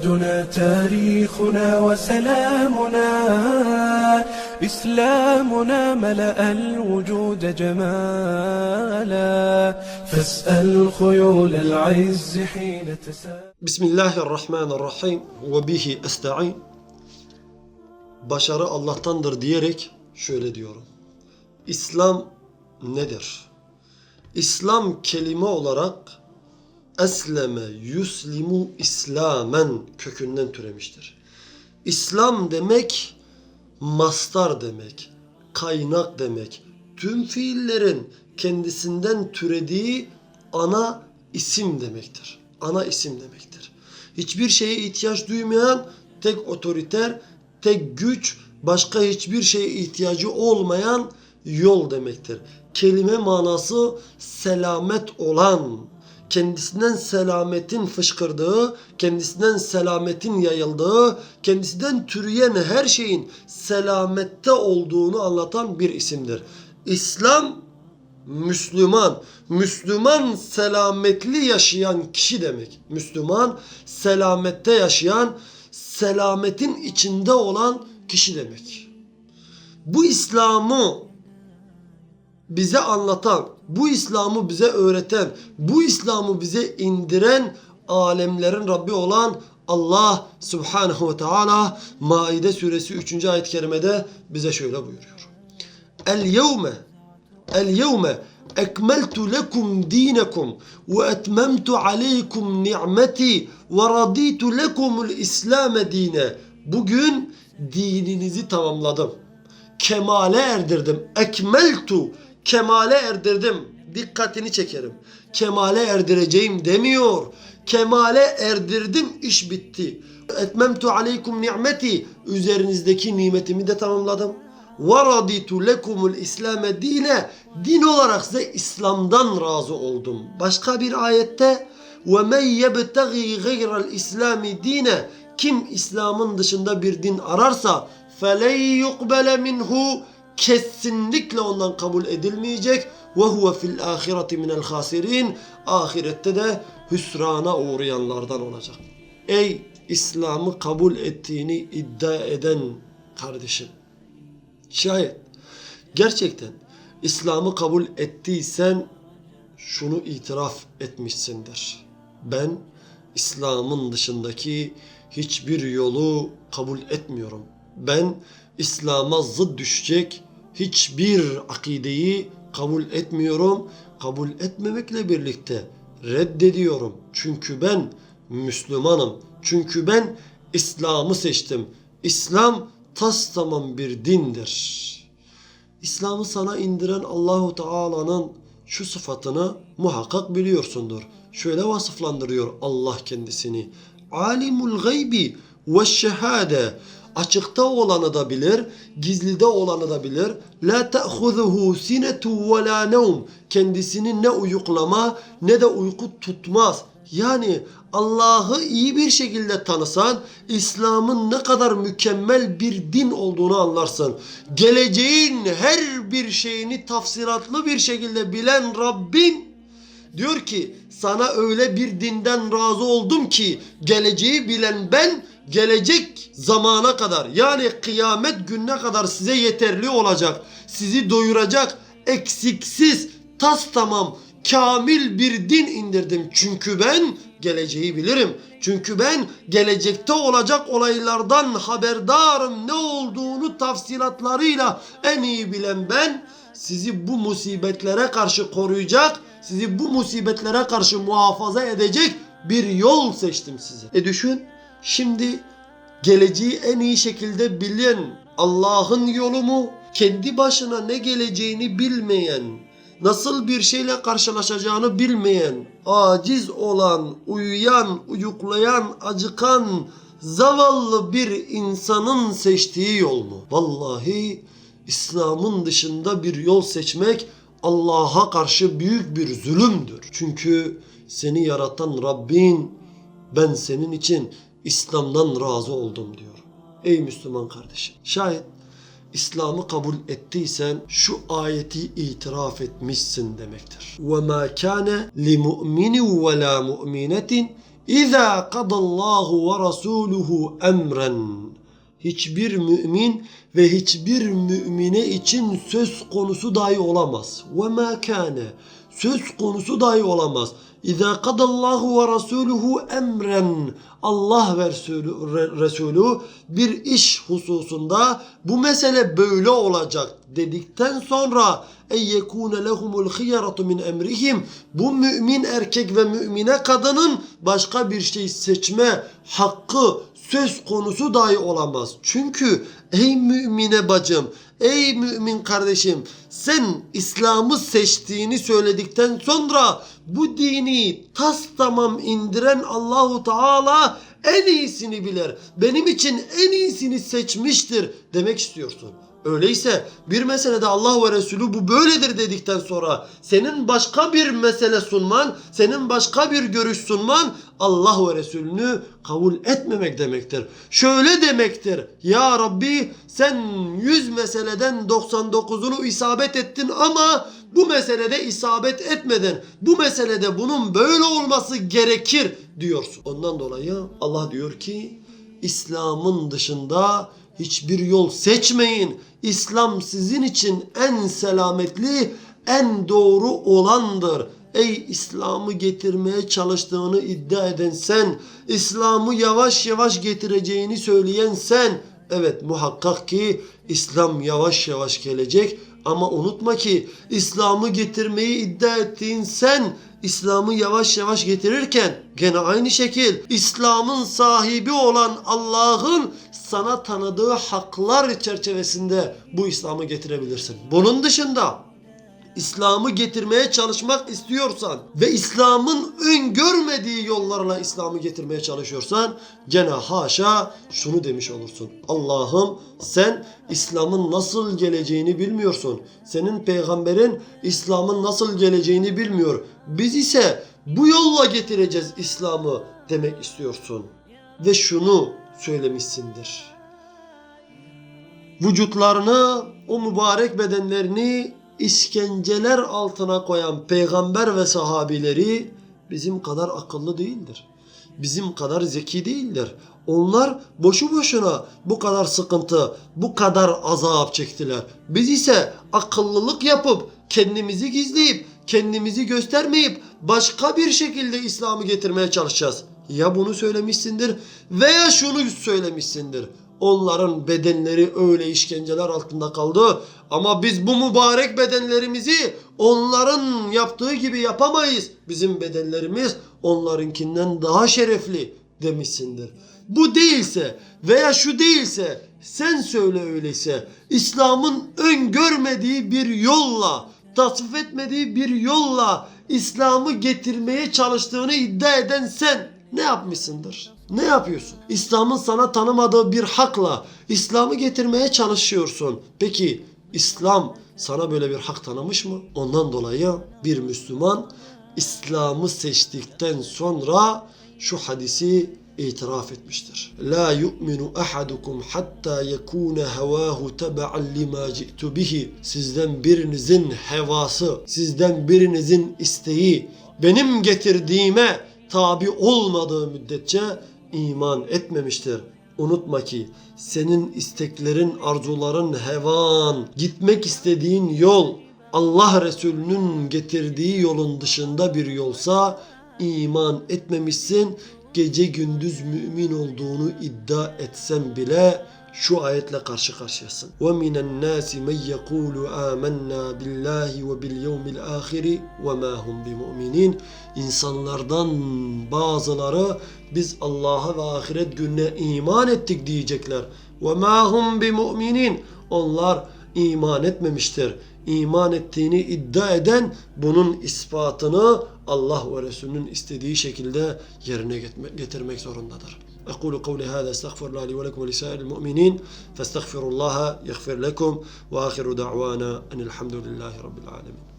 أجسادنا تاريخنا وسلامنا إسلامنا ملأ الوجود جمالا فاسأل خيول العز حين تسال Bismillahirrahmanirrahim ve bihi esta'in. Başarı Allah'tandır diyerek şöyle diyorum. İslam nedir? İslam kelime olarak esleme yuslimu islamen kökünden türemiştir. İslam demek mastar demek, kaynak demek. Tüm fiillerin kendisinden türediği ana isim demektir. Ana isim demektir. Hiçbir şeye ihtiyaç duymayan tek otoriter, tek güç, başka hiçbir şeye ihtiyacı olmayan yol demektir. Kelime manası selamet olan, kendisinden selametin fışkırdığı, kendisinden selametin yayıldığı, kendisinden türeyen her şeyin selamette olduğunu anlatan bir isimdir. İslam Müslüman, Müslüman selametli yaşayan kişi demek. Müslüman selamette yaşayan, selametin içinde olan kişi demek. Bu İslam'ı bize anlatan, bu İslam'ı bize öğreten, bu İslam'ı bize indiren alemlerin Rabbi olan Allah Subhanahu ve Teala Maide suresi 3. ayet-i kerimede bize şöyle buyuruyor. El yevme El yevme ekmeltu lekum dinakum ve etmemtu aleykum ni'meti ve raditu lekumul İslam dine. Bugün dininizi tamamladım. Kemale erdirdim. Ekmeltu Kemale erdirdim. Dikkatini çekerim. Kemale erdireceğim demiyor. Kemale erdirdim iş bitti. Etmemtu aleykum ni'meti. Üzerinizdeki nimetimi de tamamladım. Ve raditu lekumul islame dine. Din olarak size İslam'dan razı oldum. Başka bir ayette ve men yebtagi gayral islami dine. Kim İslam'ın dışında bir din ararsa felen yukbele minhu kesinlikle ondan kabul edilmeyecek. Ve huve fil ahireti minel hasirin. Ahirette de hüsrana uğrayanlardan olacak. Ey İslam'ı kabul ettiğini iddia eden kardeşim. Şayet gerçekten İslam'ı kabul ettiysen şunu itiraf etmişsindir. Ben İslam'ın dışındaki hiçbir yolu kabul etmiyorum. Ben İslam'a zıt düşecek hiçbir akideyi kabul etmiyorum. Kabul etmemekle birlikte reddediyorum. Çünkü ben Müslümanım. Çünkü ben İslam'ı seçtim. İslam tas tamam bir dindir. İslam'ı sana indiren Allahu Teala'nın şu sıfatını muhakkak biliyorsundur. Şöyle vasıflandırıyor Allah kendisini. Alimul gaybi ve şehade. Açıkta olanı da bilir, gizlide olanı da bilir. La ta'khuzuhu sinetu ve la nevm. Kendisini ne uyuklama ne de uyku tutmaz. Yani Allah'ı iyi bir şekilde tanısan İslam'ın ne kadar mükemmel bir din olduğunu anlarsın. Geleceğin her bir şeyini tafsiratlı bir şekilde bilen Rabbin diyor ki sana öyle bir dinden razı oldum ki geleceği bilen ben gelecek zamana kadar yani kıyamet gününe kadar size yeterli olacak. Sizi doyuracak eksiksiz tas tamam kamil bir din indirdim. Çünkü ben geleceği bilirim. Çünkü ben gelecekte olacak olaylardan haberdarım. Ne olduğunu tafsilatlarıyla en iyi bilen ben sizi bu musibetlere karşı koruyacak, sizi bu musibetlere karşı muhafaza edecek bir yol seçtim size. E düşün şimdi geleceği en iyi şekilde bilen Allah'ın yolu mu? Kendi başına ne geleceğini bilmeyen, nasıl bir şeyle karşılaşacağını bilmeyen, aciz olan, uyuyan, uyuklayan, acıkan, zavallı bir insanın seçtiği yol mu? Vallahi İslam'ın dışında bir yol seçmek Allah'a karşı büyük bir zulümdür. Çünkü seni yaratan Rabbin ben senin için İslam'dan razı oldum diyor. Ey Müslüman kardeşim. Şayet İslam'ı kabul ettiysen şu ayeti itiraf etmişsin demektir. وَمَا كَانَ لِمُؤْمِنٍ وَلَا مُؤْمِنَةٍ İza kadallahu ve rasuluhu emren. Hiçbir mümin ve hiçbir mümine için söz konusu dahi olamaz. Ve ma kâne. Söz konusu dahi olamaz. İza kadallahu ve rasuluhu emren. Allah ve Resulü, Re- Resulü bir iş hususunda bu mesele böyle olacak dedikten sonra ey yekune lehumul khiyaratu min emrihim bu mümin erkek ve mümine kadının başka bir şey seçme hakkı söz konusu dahi olamaz. Çünkü ey mümine bacım, ey mümin kardeşim sen İslam'ı seçtiğini söyledikten sonra bu dini tas tamam indiren Allahu Teala en iyisini bilir. Benim için en iyisini seçmiştir demek istiyorsun. Öyleyse bir meselede Allah ve Resulü bu böyledir dedikten sonra senin başka bir mesele sunman, senin başka bir görüş sunman Allah ve Resulünü kabul etmemek demektir. Şöyle demektir. Ya Rabbi sen 100 meseleden 99'unu isabet ettin ama bu meselede isabet etmeden bu meselede bunun böyle olması gerekir diyorsun. Ondan dolayı Allah diyor ki İslam'ın dışında hiçbir yol seçmeyin. İslam sizin için en selametli, en doğru olandır. Ey İslam'ı getirmeye çalıştığını iddia eden sen, İslam'ı yavaş yavaş getireceğini söyleyen sen. Evet muhakkak ki İslam yavaş yavaş gelecek ama unutma ki İslam'ı getirmeyi iddia ettiğin sen İslam'ı yavaş yavaş getirirken gene aynı şekil İslam'ın sahibi olan Allah'ın sana tanıdığı haklar çerçevesinde bu İslam'ı getirebilirsin. Bunun dışında İslam'ı getirmeye çalışmak istiyorsan ve İslam'ın öngörmediği yollarla İslam'ı getirmeye çalışıyorsan gene haşa şunu demiş olursun. Allah'ım sen İslam'ın nasıl geleceğini bilmiyorsun. Senin peygamberin İslam'ın nasıl geleceğini bilmiyor. Biz ise bu yolla getireceğiz İslam'ı demek istiyorsun. Ve şunu söylemişsindir vücutlarını, o mübarek bedenlerini işkenceler altına koyan peygamber ve sahabileri bizim kadar akıllı değildir. Bizim kadar zeki değildir. Onlar boşu boşuna bu kadar sıkıntı, bu kadar azap çektiler. Biz ise akıllılık yapıp kendimizi gizleyip kendimizi göstermeyip başka bir şekilde İslam'ı getirmeye çalışacağız. Ya bunu söylemişsindir veya şunu söylemişsindir. Onların bedenleri öyle işkenceler altında kaldı. Ama biz bu mübarek bedenlerimizi onların yaptığı gibi yapamayız. Bizim bedenlerimiz onlarınkinden daha şerefli demişsindir. Bu değilse veya şu değilse sen söyle öyleyse İslam'ın öngörmediği bir yolla tasvip etmediği bir yolla İslam'ı getirmeye çalıştığını iddia eden sen ne yapmışsındır? Ne yapıyorsun? İslam'ın sana tanımadığı bir hakla İslam'ı getirmeye çalışıyorsun. Peki İslam sana böyle bir hak tanımış mı? Ondan dolayı bir Müslüman İslam'ı seçtikten sonra şu hadisi itiraf etmiştir. La yu'minu ahadukum hatta yekuna havahu tab'an lima ci'tu bihi. Sizden birinizin hevası, sizden birinizin isteği benim getirdiğime tabi olmadığı müddetçe iman etmemiştir. Unutma ki senin isteklerin, arzuların, hevan, gitmek istediğin yol Allah Resulü'nün getirdiği yolun dışında bir yolsa iman etmemişsin. Gece gündüz mümin olduğunu iddia etsen bile şu ayetle karşı karşıyasın. وَمِنَ النَّاسِ مَنْ يَقُولُ آمَنَّا بِاللّٰهِ وَبِالْيَوْمِ الْآخِرِ وَمَا هُمْ بِمُؤْمِنِينَ İnsanlardan bazıları biz Allah'a ve ahiret gününe iman ettik diyecekler. وَمَا هُمْ بِمُؤْمِنِينَ Onlar iman etmemiştir. İman ettiğini iddia eden bunun ispatını Allah ve Resulünün istediği şekilde yerine getme- getirmek zorundadır. أقول قولي هذا استغفر الله لي ولكم ولسائر المؤمنين فاستغفروا الله يغفر لكم وآخر دعوانا أن الحمد لله رب العالمين.